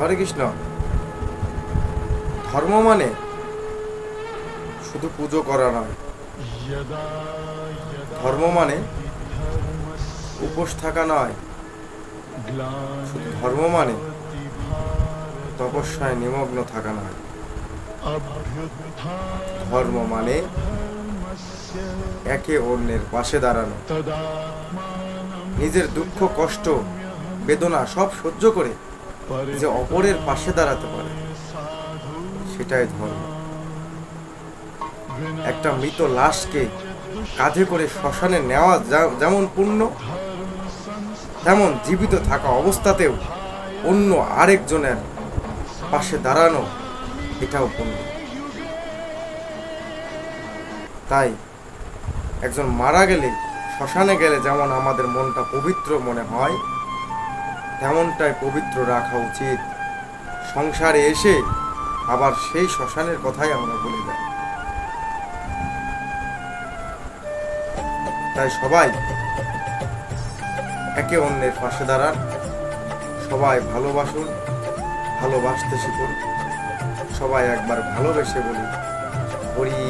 হরে কৃষ্ণ। ধর্ম মানে শুধু পুজো করা নয়। ধর্ম মানে উপোস থাকা নয়। শুধু ধর্ম মানে তপস্যায় নিমগ্ন থাকা নয়। ধর্ম মানে একে অন্যের পাশে দাঁড়ানো। নিজের দুঃখ, কষ্ট, বেদনা সব সহ্য করে যে অপরের পাশে দাঁড়াতে পারে। সেটাই ধর্ম। একটা মৃত লাশকে কাঁধে করে শ্মশানে নেওয়া যেমন পুণ্য, তেমন জীবিত থাকা অবস্থাতেও অন্য আরেকজনের পাশে দাঁড়ানো এটাও পুণ্য। তাই একজন মারা গেলে, শ্মশানে গেলে যেমন আমাদের মনটা পবিত্র মনে হয় তেমনটাই পবিত্র রাখা উচিত। সংসারে এসে আবার সেই শ্মশানের কথাই আমরা বলে যাই। তাই সবাই একে অন্যের পাশে দাঁড়ান। সবাই ভালোবাসুন, ভালোবাসতে শিখুন। সবাই একবার ভালোবেসে বলি হরি